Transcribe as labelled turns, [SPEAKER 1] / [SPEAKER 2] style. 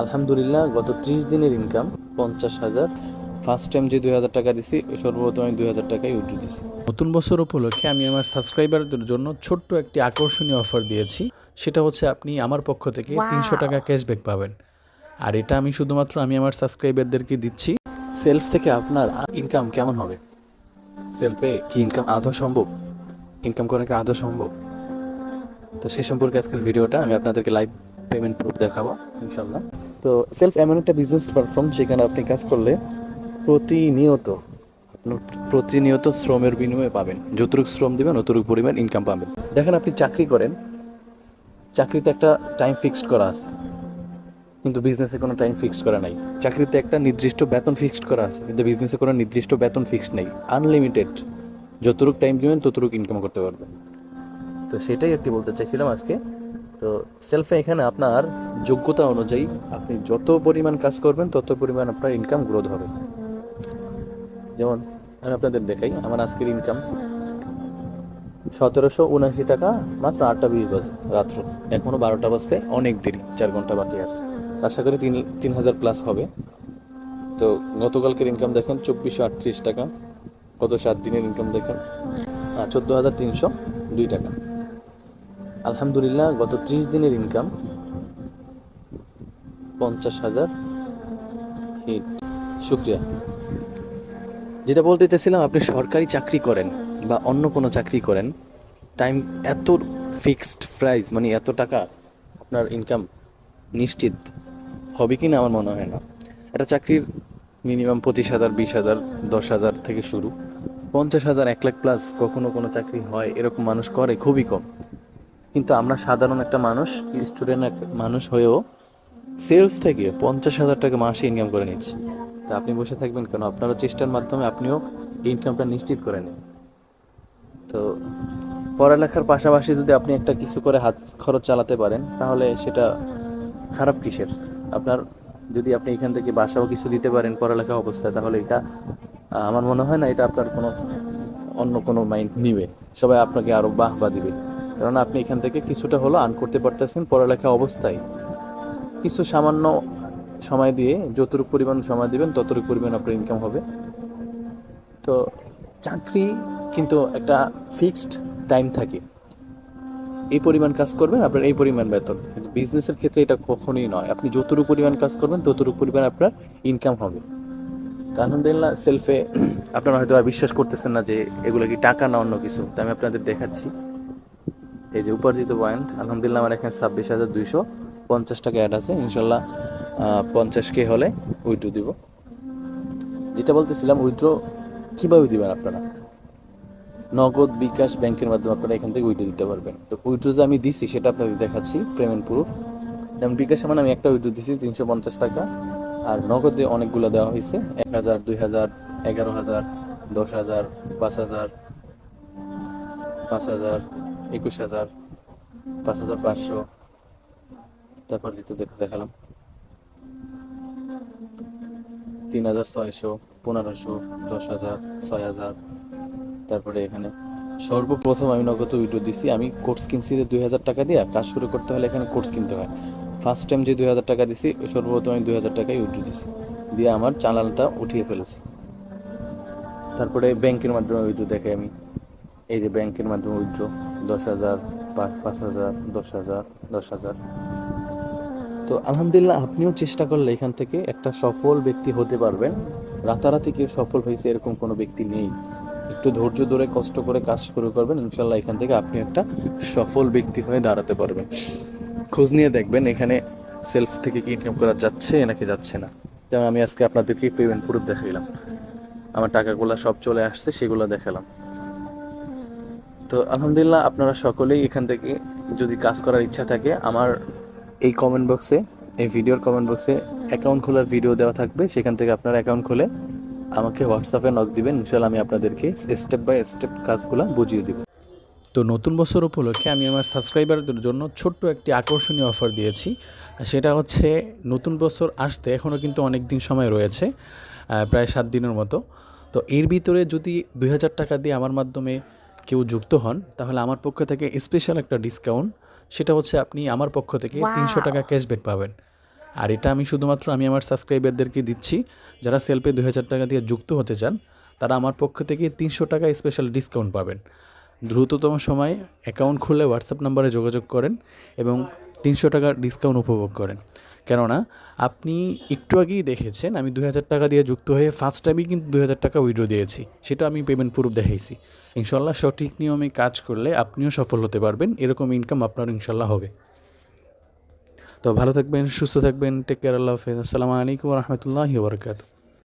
[SPEAKER 1] আলহামদুলিল্লাহ গত ত্রিশ দিনের ইনকাম পঞ্চাশ হাজার। ফার্স্ট টাইম যে দুই হাজার টাকা দিছি সর্বপ্রথম আমি দুই হাজার টাকাই উঠে দিছি।
[SPEAKER 2] নতুন বছর উপলক্ষে আমি আমার সাবস্ক্রাইবারদের জন্য ছোট্ট একটি আকর্ষণীয় অফার দিয়েছি। সেটা হচ্ছে আপনি আমার পক্ষ থেকে তিনশো টাকা ক্যাশব্যাক পাবেন। আর এটা আমি শুধুমাত্র আমি আমার সাবস্ক্রাইবারদেরকে দিচ্ছি।
[SPEAKER 1] সেলফ থেকে আপনার ইনকাম কেমন হবে? সেলফে কি ইনকাম আদৌ সম্ভব? ইনকাম করা কি আদৌ সম্ভব? তো সেই সম্পর্কে আজকের ভিডিওটা আমি আপনাদেরকে লাইভ পেমেন্ট প্রুফ দেখাবো ইনশাল্লাহ তো সেলফ এমন একটা বিজনেস প্ল্যাটফর্ম যেখানে আপনি কাজ করলে প্রতিনিয়ত প্রতিনিয়ত শ্রমের বিনিময়ে পাবেন। যতটুকু শ্রম দিবেন, অতটুকু পরিমাণ ইনকাম পাবেন। দেখেন আপনি চাকরি করেন, চাকরিতে একটা টাইম ফিক্সড করা আছে। কিন্তু বিজনেসে কোনো টাইম ফিক্সড করা নাই। চাকরিতে একটা নির্দিষ্ট বেতন ফিক্সড করা আছে, কিন্তু বিজনেসে কোনো নির্দিষ্ট বেতন ফিক্সড নেই। আনলিমিটেড যতটুকু টাইম দিবেন, ততটুকু ইনকাম করতে পারবেন। তো সেটাই একটি বলতে চাইছিলাম আজকে। তো সেলফে এখানে আপনার যোগ্যতা অনুযায়ী আপনি যত পরিমাণ কাজ করবেন, তত পরিমাণ আপনার ইনকাম গ্রোথ হবে। যেমন আমি আপনাদের দেখাই, আমার আজকের ইনকাম সতেরোশো উনআশি টাকা, মাত্র আটটা বিশ বাজে রাত্র। এখনও বারোটা বাজতে অনেক দেরি, চার ঘণ্টা বাকি আছে। আশা করি তিন তিন হাজার প্লাস হবে। তো গতকালকের ইনকাম দেখেন চব্বিশশো আটত্রিশ টাকা, গত সাত দিনের ইনকাম দেখেন চোদ্দ হাজার তিনশো দুই টাকা। আলহামদুলিল্লাহ, গত ত্রিশ দিনের ইনকাম পঞ্চাশ হাজার হিট শুক্রিয়া। যেটা বলতে চাইছিলাম, আপনি সরকারি চাকরি করেন বা অন্য কোনো চাকরি করেন টাইম এত ফিক্সড প্রাইস মানে এত টাকা আপনার ইনকাম নিশ্চিত হবে কি না আমার মনে হয় না। একটা চাকরির মিনিমাম পঁচিশ হাজার, বিশ হাজার, দশ হাজার থেকে শুরু। পঞ্চাশ হাজার, এক লাখ প্লাস কখনো কোনো চাকরি হয়, এরকম মানুষ করে খুবই কম। কিন্তু আমরা সাধারণ একটা মানুষ স্টুডেন্ট এক মানুষ হয়েও সেলস থেকে পঞ্চাশ হাজার টাকা মাসে ইনকাম করে নিচ্ছি। তা আপনি বসে থাকবেন কেন? আপনারও চেষ্টার মাধ্যমে আপনিও ইনকামটা নিশ্চিত করে নিন। তো পড়ালেখার পাশাপাশি যদি আপনি একটা কিছু করে হাত খরচ চালাতে পারেন, তাহলে সেটা খারাপ কিসের? আপনার যদি আপনি এখান থেকে বাসাও কিছু দিতে পারেন পড়ালেখা অবস্থায়, তাহলে এটা আমার মনে হয় না এটা আপনার কোনো অন্য কোনো মাইন্ড নিবে। সবাই আপনাকে আরও বাহ বা দিবে। কারণ আপনি এখান থেকে কিছুটা হলো আর্ন করতে পারতেছেন পড়ালেখা অবস্থায়। কিছু সামান্য সময় দিয়ে যতটুকু পরিমাণ সময় দিবেন, ততটুকু পরিমাণ আপনার ইনকাম হবে। তো চাকরি কিন্তু একটা ফিক্সড টাইম থাকে। এই পরিমাণ কাজ করবেন, আপনার এই পরিমাণ বেতন। কিন্তু বিজনেসের ক্ষেত্রে এটা কখনোই নয়। আপনি যতটুকু পরিমাণ কাজ করবেন, ততটুকু পরিমাণ আপনার ইনকাম হবে। তো আলহামদুলিল্লাহ সেলফে আপনারা হয়তো বিশ্বাস করতেছেন না যে এগুলো কি টাকা না অন্য কিছু। তো আমি আপনাদের দেখাচ্ছি। এই যে উপার্জিত পয়েন্ট, আলহামদুলিল্লাহ আমার এখানে ছাব্বিশ হাজার দুইশো পঞ্চাশ টাকা অ্যাড আছে। ইনশাল্লাহ পঞ্চাশ কে হলে উইড্রো দিব। যেটা বলতেছিলাম উইড্রো কীভাবে দিবেন আপনারা? নগদ বিকাশ ব্যাংকের মাধ্যমে আপনারা এখান থেকে উইড্রো দিতে পারবেন। তো উইড্রো যে আমি দিছি, সেটা আপনাদের দেখাচ্ছি পেমেন্ট প্রুফ যেমন বিকাশে মানে আমি একটা উইড্রো দিছি, তিনশো পঞ্চাশ টাকা। আর নগদে অনেকগুলো দেওয়া হয়েছে, এক হাজার, দুই হাজার, এগারো হাজার, দশ হাজার, পাঁচ হাজার পাঁচ হাজার একুশ হাজার, পাঁচ হাজার পাঁচশো। তারপর যেতে দেখতে দেখালাম। তিন হাজার ছয়শো, পনেরোশো, দশ হাজার, ছয় হাজার। তারপরে এখানে সর্বপ্রথম আমি নগদ উইড্রো দিছি। আমি কোর্স কিনছি যে দুই হাজার টাকা দিয়ে। কাজ শুরু করতে হলে এখানে কোর্স কিনতে হয়। ফার্স্ট টাইম যে দুই হাজার টাকা দিছি, সর্বপ্রথম আমি দুই হাজার টাকাই উইড্রো দিছি। দিয়ে আমার চালানটা উঠিয়ে ফেলেছি। তারপরে ব্যাংকের মাধ্যমে উইড্রো দেখে আমি। এই যে ব্যাংকের মাধ্যমে উইড্রো। দশ হাজার, পাঁচ হাজার, দশ হাজার দশ হাজার। তো আলহামদুলিল্লাহ আপনিও চেষ্টা করলে এখান থেকে একটা সফল ব্যক্তি হতে পারবেন। রাতারাতি কেউ সফল হয়েছে এরকম কোনো ব্যক্তি নেই। একটু ধৈর্য ধরে, কষ্ট করে কাজ শুরু করবেন ইনশাল্লাহ এখান থেকে আপনি একটা সফল ব্যক্তি হয়ে দাঁড়াতে পারবেন। খোঁজ নিয়ে দেখবেন এখানে সেলফ থেকে কি ইনকাম করা যাচ্ছে নাকি যাচ্ছে না। যেমন আমি আজকে আপনাদেরকে পেমেন্ট প্রুফ দেখাইলাম। আমার টাকাগুলো সব চলে আসছে, সেগুলো দেখালাম। তো আলহামদুলিল্লাহ আপনারা সকলেই এখান থেকে যদি কাজ করার ইচ্ছা থাকে, আমার এই কমেন্ট বক্সে এই ভিডিওর কমেন্ট বক্সে অ্যাকাউন্ট খোলার ভিডিও দেওয়া থাকবে। সেখান থেকে আপনারা অ্যাকাউন্ট খুলে আমাকে হোয়াটসঅ্যাপে নক দিবেন। ইনশাল্লাহ আমি আপনাদেরকে স্টেপ বাই স্টেপ কাজগুলো বুঝিয়ে দিব।
[SPEAKER 2] তো নতুন বছর উপলক্ষে আমি আমার সাবস্ক্রাইবারদের জন্য ছোট্ট একটি আকর্ষণীয় অফার দিয়েছি। সেটা হচ্ছে নতুন বছর আসতে এখনও কিন্তু অনেক দিন সময় রয়েছে প্রায় সাত দিনের মতো। তো এর ভিতরে যদি দুই হাজার টাকা দিয়ে আমার মাধ্যমে কেউ যুক্ত হন তাহলে আমার পক্ষ থেকে স্পেশাল একটা ডিসকাউন্ট সেটা হচ্ছে আপনি আমার পক্ষ থেকে তিনশো টাকা ক্যাশব্যাক পাবেন।
[SPEAKER 1] আর এটা আমি শুধুমাত্র আমি আমার সাবস্ক্রাইবারদেরকে দিচ্ছি। যারা সেলফে দুই হাজার টাকা দিয়ে যুক্ত হতে চান তারা আমার পক্ষ থেকে তিনশো টাকা স্পেশাল ডিসকাউন্ট পাবেন। দ্রুততম সময়ে অ্যাকাউন্ট খুলে হোয়াটসঅ্যাপ নাম্বারে যোগাযোগ করেন এবং তিনশো টাকার ডিসকাউন্ট উপভোগ করেন। কেননা আপনি একটু আগেই দেখেছেন, আমি দুই হাজার টাকা দিয়ে যুক্ত হয়ে ফার্স্ট টাইমই কিন্তু দুই হাজার টাকা উইড্রো দিয়েছি। সেটা আমি পেমেন্ট প্রুফ দেখাইছি। ইনশাল্লাহ সঠিক নিয়মে কাজ করলে আপনিও সফল হতে পারবেন, এরকম ইনকাম আপনার ইনশাল্লাহ হবে। তো ভালো থাকবেন, সুস্থ থাকবেন টেক কেয়ার আল্লাহ হাফেজ। আসসালামু আলাইকুম রহমতুল্লাহি বরকাত